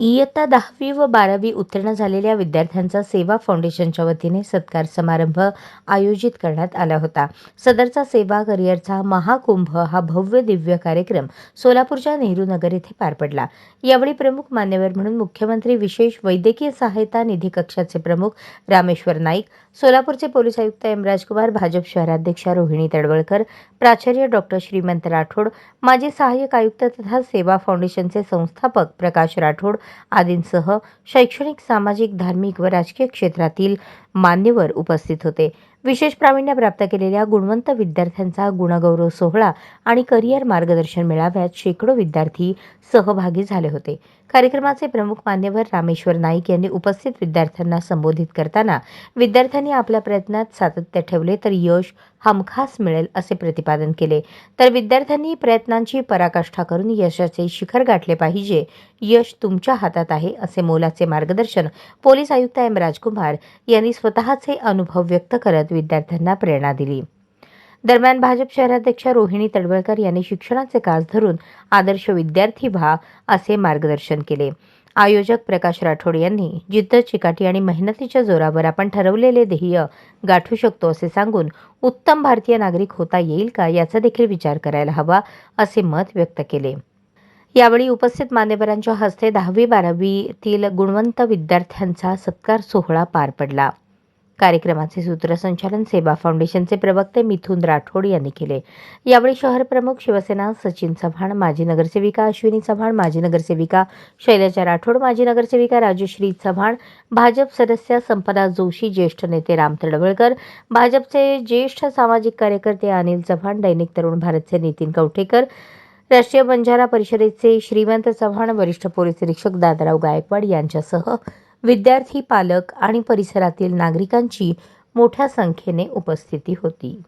इयत्ता दहावी व बारावी उत्तीर्ण झालेल्या विद्यार्थ्यांचा सेवा फाउंडेशनच्या वतीने सत्कार समारंभ आयोजित करण्यात आला होता. सदरचा सेवा करिअरचा महाकुंभ हा भव्य दिव्य कार्यक्रम सोलापूरच्या नेहरू नगर येथे पार पडला. यावेळी प्रमुख मान्यवर म्हणून मुख्यमंत्री विशेष वैद्यकीय सहायता निधी कक्षाचे प्रमुख रामेश्वर नाईक सोलापूरचे पोलीस आयुक्त एम राजकुमार भाजप शहराध्यक्षा रोहिणी तडवळकर प्राचार्य डॉक्टर श्रीमंत राठोड माजी सहाय्यक आयुक्त तथा सेवा फाउंडेशनचे संस्थापक प्रकाश राठोड आदींसह शैक्षणिक सामाजिक धार्मिक व राजकीय क्षेत्रातील मान्यवर उपस्थित होते. विशेष प्रावीण्य प्राप्त केलेल्या गुणवंत विद्यार्थ्यांचा गुणगौरव सोहळा आणि करिअर मार्गदर्शन मेळाव्यात शेकडो विद्यार्थी सहभागी झाले होते. कार्यक्रमाचे प्रमुख मान्यवर रामेश्वर नाईक यांनी उपस्थित विद्यार्थ्यांना संबोधित करताना विद्यार्थ्यांनी आपल्या प्रयत्नात सातत्य ठेवले तर यश हमखास मिळेल असे प्रतिपादन केले. तर विद्यार्थ्यांनी प्रयत्नांची पराकाष्ठा करून यशाचे शिखर गाठले पाहिजे. यश तुमच्या हातात आहे असे मोलाचे मार्गदर्शन पोलीस आयुक्त एम राजकुमार यांनी स्वतःचे अनुभव व्यक्त करत विद्यार्थ्यांना प्रेरणा दिली. दरम्यान भाजप शहराध्यक्षा रोहिणी तडवळकर यांनी शिक्षणाचे कास धरून आदर्श विद्यार्थी व्हा असे मार्गदर्शन केले. आयोजक प्रकाश राठोड यांनी जिद्द चिकाटी आणि मेहनतीच्या जोरावर आपण ठरवलेले ध्येय गाठू शकतो असे सांगून उत्तम भारतीय नागरिक होता येईल का याचा देखील विचार करायला हवा असे मत व्यक्त केले. यावेळी उपस्थित मान्यवरांच्या हस्ते दहावी बारावीतील गुणवंत विद्यार्थ्यांचा सत्कार सोहळा पार पडला. कार्यक्रमाचे सूत्रसंचालन सेवा फाउंडेशनचे प्रवक्ते मिथुन राठोड यांनी केले. यावेळी शहर प्रमुख शिवसेना सचिन चव्हाण माजी नगरसेविका अश्विनी चव्हाण माजी नगरसेविका शैलजा राठोड माजी नगरसेविका राजश्री चव्हाण भाजप सदस्य संपदा जोशी ज्येष्ठ नेते राम तडवळकर भाजपचे ज्येष्ठ सामाजिक कार्यकर्ते अनिल चव्हाण दैनिक तरुण भारतचे नितीन कवठेकर राष्ट्रीय बंजारा परिषदेचे श्रीमंत चव्हाण वरिष्ठ पोलीस निरीक्षक दादाराव गायकवाड यांच्यासह विद्यार्थी पालक आणि परिसरातील नागरिकांची मोठ्या संख्येने उपस्थिती होती.